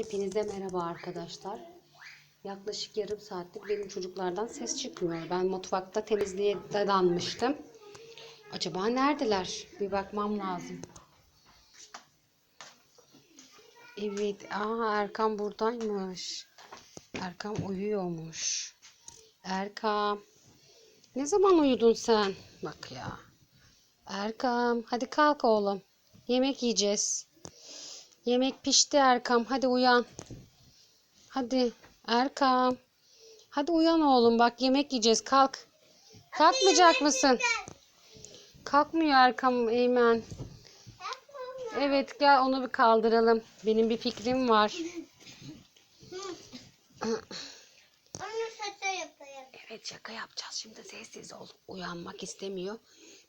Hepinize merhaba arkadaşlar. Yaklaşık yarım saattir benim çocuklardan ses çıkmıyor. Ben mutfakta temizliğe dadanmıştım. Acaba neredeler? Bir bakmam lazım. Evet, aa Erkan buradaymış. Erkan uyuyormuş. Erkan, ne zaman uyudun sen? Bak ya. Erkam, hadi kalk oğlum. Yemek yiyeceğiz. Yemek pişti Erkam. Hadi uyan. Hadi Erkam. Hadi uyan oğlum. Bak yemek yiyeceğiz. Kalk. Kalkmayacak mısın? Kalkmıyor Erkam Eymen. Evet gel onu bir kaldıralım. Benim bir fikrim var. Onu şaka yapayım. Evet şaka yapacağız. Şimdi sessiz ol. Uyanmak istemiyor.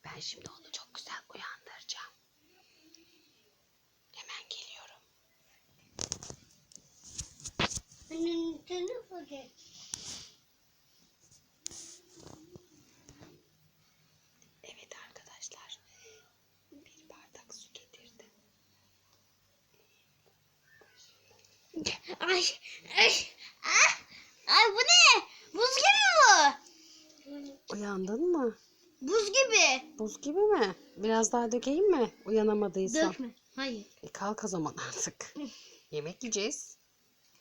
Ben şimdi onu çok güzel uyandıracağım. Evet arkadaşlar. Bir bardak su getirdim. Ay, ay, ah, ay bu ne? Buz gibi bu. Uyandın mı? Buz gibi. Buz gibi mi? Biraz daha dökeyim mi? Uyanamadıysan. Dökme. Hayır. E kalk o zaman artık. Yemek yiyeceğiz.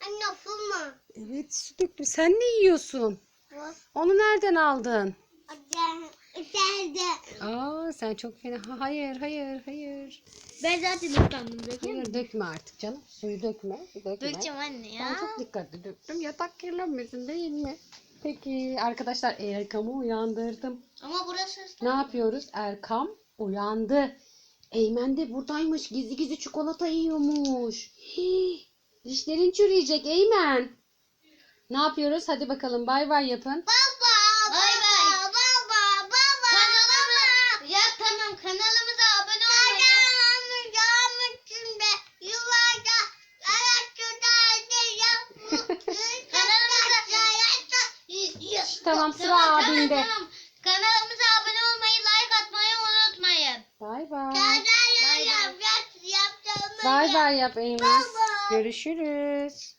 Anne fırma. Evet su döktüm. Sen ne yiyorsun? Onu nereden aldın? İçeride. Aa sen çok fena. Ha, hayır hayır hayır. Ben zaten ıslandım. Dökeyim Hayır dökme artık canım. Suyu dökme. Dökme. Dökeceğim anne Ben ya. çok dikkatli döktüm. Yatak kirlenmesin değil mi? Peki arkadaşlar Erkam'ı uyandırdım. Ama burası Ne yapıyoruz? Erkam uyandı. Eymen de buradaymış. Gizli gizli çikolata yiyormuş. Hii, dişlerin çürüyecek Eymen. Ne yapıyoruz? Hadi bakalım bay bay yapın. Baba. Bay bay. Baba. Baba. Kanalıma. Ya tamam kanalımıza abone olmayı. Kanalımızın içinde yuvarda Kanalımıza Tamam, sıra abinde. Tamam. Kanalımıza abone olmayı, like atmayı unutmayın. Bay bay. Bay bay. Bay bay yap Eymen. Görüşürüz.